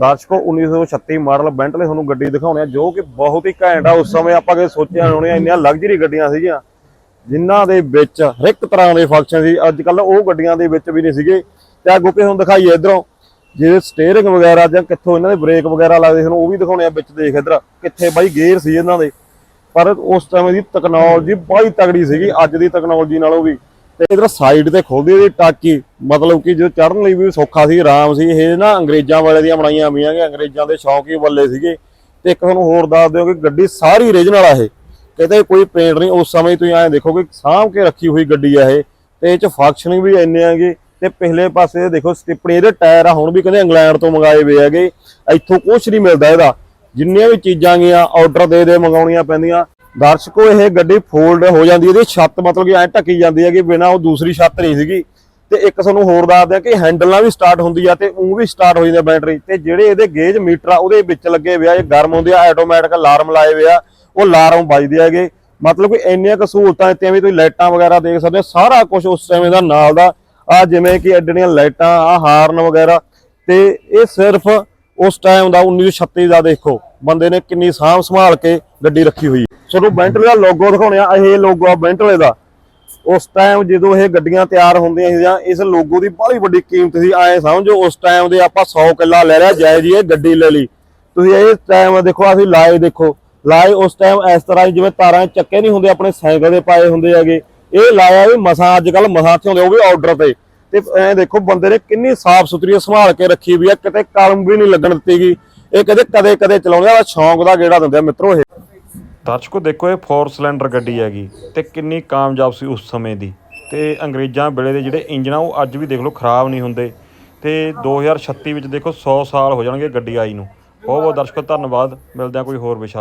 ਦਰਸ਼ਕੋ 1936 model Bentley ਤੁਹਾਨੂੰ ਗੱਡੀ ਦਿਖਾਉਣੇ ਆ, ਜੋ ਕਿ ਬਹੁਤ ਹੀ ਘੈਂਟ ਆ। ਉਸ ਸਮੇਂ ਆਪਾਂ ਕਦੇ ਸੋਚਿਆ ਹੋਣੇ ਆ ਇੰਨੀਆਂ ਲਗਜ਼ਰੀ ਗੱਡੀਆਂ ਸੀਗੀਆਂ, ਜਿਨ੍ਹਾਂ ਦੇ ਵਿੱਚ ਹਰ ਇੱਕ ਤਰ੍ਹਾਂ ਦੇ ਫੰਕਸ਼ਨ ਸੀ। ਅੱਜ ਕੱਲ ਉਹ ਗੱਡੀਆਂ ਦੇ ਵਿੱਚ ਵੀ ਨਹੀਂ ਸੀਗੇ। ਤੇ ਆ ਗੋਪੀ ਤੁਹਾਨੂੰ ਦਿਖਾਈਏ ਇਧਰੋਂ ਜਿਹੜੇ ਸਟੀਅਰਿੰਗ ਵਗੈਰਾ ਜਾਂ ਕਿੱਥੋਂ ਇਹਨਾਂ ਦੇ ਬ੍ਰੇਕ ਵਗੈਰਾ ਲੱਗਦੇ ਸਾਨੂੰ ਉਹ ਵੀ ਦਿਖਾਉਣੇ ਆ ਵਿੱਚ, ਦੇਖ ਇਧਰ, ਕਿੱਥੇ ਬਾਈ ਗੇਅਰ ਸੀ ਇਹਨਾਂ ਦੇ। ਪਰ ਉਸ ਸਮੇਂ ਦੀ ਟੈਕਨੋਲੋਜੀ ਬੜੀ ਤਗੜੀ ਸੀਗੀ, ਅੱਜ ਦੀ ਟੈਕਨੋਲੋਜੀ ਨਾਲੋਂ ਵੀ। ਤੇ ਇਧਰ ਸਾਈਡ ਤੇ ਖੁੱਲਦੀ ਇਹਦੀ ਟਾਕੀ, ਮਤਲਬ ਕਿ ਜੋ ਚੜਨ ਲਈ ਵੀ ਸੌਖਾ ਸੀ, ਆਰਾਮ ਸੀ, ਇਹ ਨਾ ਅੰਗਰੇਜ਼ਾਂ ਵਾਲੇ ਦੀਆਂ ਬਣਾਈਆਂ ਹੋਈਆਂ ਕਿ ਅੰਗਰੇਜ਼ਾਂ ਦੇ ਸ਼ੌਂਕ ਹੀ ਬੱਲੇ ਸੀਗੇ। ਤੇ ਇੱਕ ਤੁਹਾਨੂੰ ਹੋਰ ਦੱਸ ਦਿਓ ਕਿ ਗੱਡੀ ਸਾਰੀ ਓਰੀਜਨਲ ਆ ਇਹ। ਕਿਤੇ ਕੋਈ ਪੇਂਟ ਨਹੀਂ, ਉਸ ਸਮੇਂ ਤੁਸੀਂ ਐਂ ਦੇਖੋ ਕਿ ਸਾਂਭ ਕੇ ਰੱਖੀ ਹੋਈ ਗੱਡੀ ਆ ਇਹ। ਤੇ ਇਹ ਚ ਫੰਕਸ਼ਨਿੰਗ ਵੀ ਇੰਨੇ ਆਗੇ ਤੇ ਪਿਛਲੇ ਪਾਸੇ ਦੇਖੋ ਸਟਿਪਣੀ ਇਹਦੇ ਟਾਇਰ ਆ, ਹੁਣ ਵੀ ਕਹਿੰਦੇ ਇੰਗਲੈਂਡ ਤੋਂ ਮੰਗਾਏ ਹੋਏ ਹੈਗੇ। ਇੱਥੋਂ ਕੁਝ ਨਹੀਂ ਮਿਲਦਾ ਇਹਦਾ। ਜਿੰਨੀਆਂ ਵੀ ਚੀਜ਼ਾਂ ਗੀਆਂ ਆਰਡਰ ਦੇ ਦੇ, ਮੰਗਾਉਣੀਆਂ ਪੈਂਦੀਆਂ। ਦਰਸ਼ਕੋ, ਇਹ ਗੱਡੀ ਫੋਲਡ ਹੋ ਜਾਂਦੀ ਇਹਦੀ ਛੱਤ ਮਤਲਬ ਕਿ ਐ ਢੱਕੀ ਜਾਂਦੀ ਹੈ ਕਿ ਬਿਨਾ ਉਹ ਦੂਸਰੀ ਛੱਤ ਨਹੀਂ ਸੀਗੀ। ਤੇ ਇੱਕ ਤੁਹਾਨੂੰ ਹੋਰ ਦੱਸ ਦਿਆਂ ਕਿ ਹੈਂਡਲ ਵੀ ਸਟਾਰਟ ਹੁੰਦੀ ਆ ਤੇ ਉਹ ਵੀ ਸਟਾਰਟ ਹੋ ਜਾਂਦੀ ਬੈਟਰੀ ਤੇ ਜਿਹੜੇ ਇਹਦੇ ਗੇਜ ਮੀਟਰ ਆ, ਉਹਦੇ ਵਿੱਚ ਲੱਗੇ ਹੋਏ ਆ, ਇਹ ਗਰਮ ਹੁੰਦੇ ਆ ਆਟੋਮੈਟਿਕ ਅਲਾਰਮ ਲਾਏ ਹੋਏ ਆ, ਉਹ ਅਲਾਰਮ ਵੱਜਦੇ ਹੈਗੇ। ਮਤਲਬ ਕਿ ਇੰਨੀਆਂ ਕੁ ਸਹੂਲਤਾਂ ਦਿੱਤੀਆਂ ਵੀ ਤੁਸੀਂ ਲਾਈਟਾਂ ਵਗੈਰਾ ਦੇਖ ਸਕਦੇ ਹੋ, ਸਾਰਾ ਕੁਝ ਉਸ ਸਮੇਂ ਦਾ ਨਾਲ ਦਾ। ਆ ਜਿਵੇਂ ਕਿ ਐਡਣੀਆਂ ਲਾਈਟਾਂ ਆ ਹਾਰਨ ਵਗੈਰਾ। ਤੇ ਇਹ ਸਿਰਫ ਉਸ ਟਾਈਮ ਦਾ 1936 ਦਾ ਦੇਖੋ, ਬੰਦੇ ਨੇ ਕਿੰਨੀ ਸਾਂਭ ਸੰਭਾਲ ਕੇ ਗੱਡੀ ਰੱਖੀ ਹੋਈ ਹੈ। ਤੁਹਾਨੂੰ ਬੈਂਟਲੇ ਦਾ ਲੋਗੋ ਦਿਖਾਉਣੇ ਆ, ਇਹ ਲੋਗੋ ਆ ਬੈਂਟਲੇ ਦਾ। ਉਸ ਟਾਈਮ ਜਦੋਂ ਇਹ ਗੱਡੀਆਂ ਤਿਆਰ ਹੁੰਦੀਆਂ ਸੀ ਇਸ ਲੋਗੋ ਦੀ ਬੜੀ ਵੱਡੀ ਕੀਮਤ ਸੀ ਐ ਸਮਝੋ, ਉਸ ਟਾਈਮ ਦੇ ਆਪਾਂ 100 ਕਿੱਲਾ ਲੈ ਲਿਆ, ਜਾਇਜ਼ ਜੀ ਇਹ ਗੱਡੀ ਲੈ ਲਈ। ਤੁਸੀਂ ਇਹ ਟਾਈਮ ਦੇਖੋ, ਅਸੀਂ ਲਾਏ ਦੇਖੋ। ਲਾਏ ਉਸ ਟਾਈਮ ਇਸ ਤਰ੍ਹਾਂ ਜਿਵੇਂ ਤਾਰਾਂ ਚੱਕੇ ਨਹੀਂ ਹੁੰਦੇ, ਆਪਣੇ ਸਾਈਕਲ ਦੇ ਪਾਏ ਹੁੰਦੇ ਹੈਗੇ। ਇਹ ਲਾਇਆ ਵੀ ਮਸਾਂ, ਅੱਜ ਕੱਲ ਮਸਾਂ ਤੇ ਹੁੰਦੇ, ਉਹ ਵੀ ਆਰਡਰ ਤੇ। ਤੇ ਐ ਦੇਖੋ ਬੰਦੇ ਨੇ ਕਿੰਨੀ ਸਾਫ਼ ਸੁਥਰੀ ਸੰਭਾਲ ਕੇ ਰੱਖੀ ਵੀ ਆ, ਕਿਤੇ ਕਲਮ ਵੀ ਨਹੀਂ ਲੱਗਣ ਦਿੱਤੀਗੀ ਇਹ ਕਦੇ ਕਦੇ ਕਦੇ ਚਲਾਉਂਦੇ ਆ ਸ਼ੌਂਕ ਦਾ ਗੇੜਾ ਦਿੰਦੇ ਆ ਮਿੱਤਰੋ ਇਹ। ਦਰਸ਼ਕੋ, ਦੇਖੋ ਇਹ 4 ਸਿਲੰਡਰ ਗੱਡੀ ਹੈਗੀ ਤੇ ਕਿੰਨੀ ਕਾਮਯਾਬ ਸੀ ਉਸ ਸਮੇਂ ਦੀ। ਤੇ ਅੰਗਰੇਜ਼ਾਂ ਵੇਲੇ ਦੇ ਜਿਹੜੇ ਇੰਜਨ ਆ, ਉਹ ਅੱਜ ਵੀ ਦੇਖ ਲਓ ਖਰਾਬ ਨਹੀਂ ਹੁੰਦੇ। ਤੇ 2036 ਵਿੱਚ ਦੇਖੋ 100 ਸਾਲ ਹੋ ਜਾਣਗੇ ਗੱਡੀ ਆਈ ਨੂੰ। ਬਹੁਤ ਬਹੁਤ ਦਰਸ਼ਕੋ, ਧੰਨਵਾਦ। ਮਿਲਦੇ ਆ ਕੋਈ ਹੋਰ ਵਿਸ਼ਾ